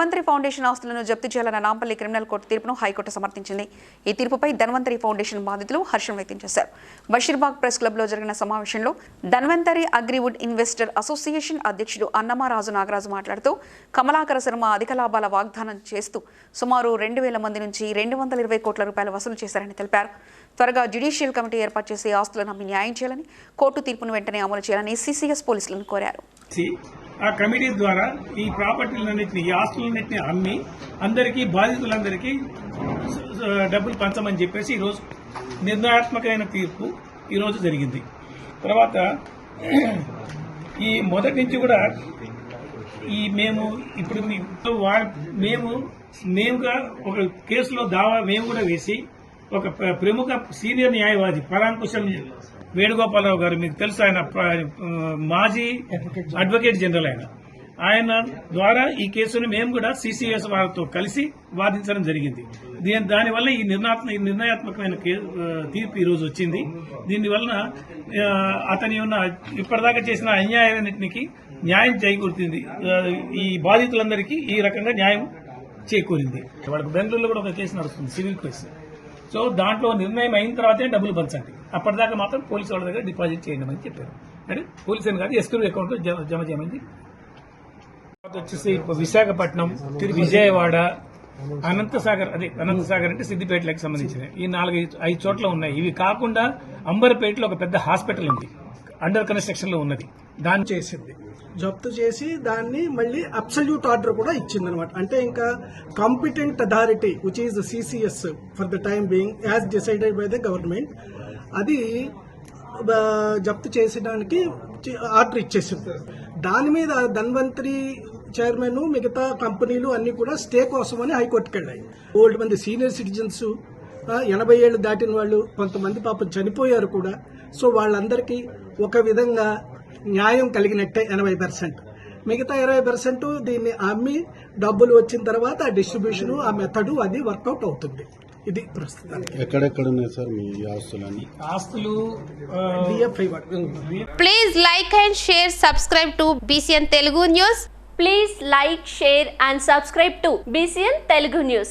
Dhanvantari foundation ఆస్తులను జప్తు చేయాలన్న నాంపల్లి క్రిమినల్ కోర్టు తీర్పును హైకోర్టు సమర్థించింది. ఈ తీర్పుపై ధన్వంతరి ఫౌండేషన్ బాధితులు హర్షం వ్యక్తం చేశారు. బషీర్బాగ్ ప్రెస్ క్లబ్లో జరిగిన సమావేశంలో ధన్వంతరి అగ్రివుడ్ ఇన్వెస్టర్ అసోసియేషన్ అధ్యక్షుడు అన్నమారాజు నాగరాజు మాట్లాడుతూ కమలాకర శర్మ అధిక లాభాల వాగ్దానం చేస్తూ సుమారు రెండు వేల మంది నుంచి రెండు వందల ఇరవై కోట్ల రూపాయలు వసూలు చేశారని తెలిపారు. త్వరగా జ్యుడిషియల్ కమిటీ ఏర్పాటు చేసి ఆస్తులను అమ్మి న్యాయం చేయాలని కోర్టు తీర్పును వెంటనే అమలు చేయాలని సిసిఎస్ పోలీసులను కోరారు. ఆ కమిటీ ద్వారా ఈ ప్రాపర్టీలన్నింటినీ ఈ ఆస్తులన్నింటినీ అమ్మి అందరికీ బాధితులందరికీ డబ్బులు పంచమని చెప్పేసి ఈరోజు నిర్ణయాత్మకమైన తీర్పు ఈరోజు జరిగింది. తర్వాత ఈ మొదటి నుంచి కూడా ఈ మేము ఇప్పుడు వా- మేము మేముగా ఒక కేసులో దావా మేము కూడా వేసి ఒక ప్ర- ప్రముఖ సీనియర్ న్యాయవాది పరాంకుశం వేణుగోపాలరావు గారు మీకు తెలుసు ఆయన మాజీ అడ్వకేట్ జనరల్ ఆయన. ఆయన ద్వారా ఈ కేసును మేము కూడా సిసిఎస్ వారితో కలిసి వాదించడం జరిగింది. దీని దానివల్ల ఈ నిర్ణయాత్మ ఈ నిర్ణయాత్మకమైన తీర్పు ఈ రోజు వచ్చింది. దీనివలన ఆ, అతని ఉన్న ఇప్పటిదాకా చేసిన అన్యాయాన్నింటికి న్యాయం చేకూరుతుంది. ఈ బాధితులందరికీ ఈ రకంగా న్యాయం చేకూరింది. వాళ్ళకి బెంగళూరులో కూడా ఒక కేసు నడుస్తుంది సివిల్ కేసు. సో దాంట్లో నిర్ణయం అయిన తర్వాతే డబ్బులు పంచండి. అప్పటిదాకా మాత్రం పోలీసు వాళ్ళ దగ్గర డిపాజిట్ చేయండి అని చెప్పారు. అంటే పోలీసు అని కాదు ఎస్క్రూ అకౌంట్లో జమ చేయమని తర్వాత వచ్చేసి విశాఖపట్నం విజయవాడ అనంతసాగర్ అదే అనంతసాగర్ అంటే సిద్దిపేటలకు సంబంధించిన ఈ నాలుగు ఐదు చోట్ల ఉన్నాయి. ఇవి కాకుండా అంబర్పేటలో ఒక పెద్ద హాస్పిటల్ ఉంది. అండర్ కన్స్ట్రక్షన్లో ఉన్నది. దాన్ని చేసింది. జప్తు చేసి దాన్ని మళ్ళీ అబ్సల్యూట్ ఆర్డర్ కూడా ఇచ్చింది అనమాట అంటే ఇంకా competent authority which is CCS for the time being as decided by the government అది జప్తు చేసడానికి ఆర్డర్ ఇచ్చేసింది. దాని మీద ధన్వంతరి చైర్మన్ మిగతా కంపెనీలు అన్ని కూడా స్టే కోసమని హైకోర్టుకి వెళ్ళాయి ఓల్డ్ మంది సీనియర్ సిటిజన్స్ ఎనభై ఏళ్ళు దాటిన వాళ్ళు కొంతమంది పాపం చనిపోయారు కూడా. సో వాళ్ళందరికీ ఒక విధంగా న్యాయం కలిగినట్టే ఎనభై పర్సెంట్ మిగతా ఇరవై పర్సెంట్ దీన్ని అమ్మి డబ్బులు వచ్చిన తర్వాత ఆ డిస్ట్రిబ్యూషన్ ఆ మెథడ్ అది వర్కౌట్ అవుతుంది ఇది ఆస్తులు. Please like and share, subscribe to BCN Telugu News. Please like, share and subscribe to BCN Telugu News.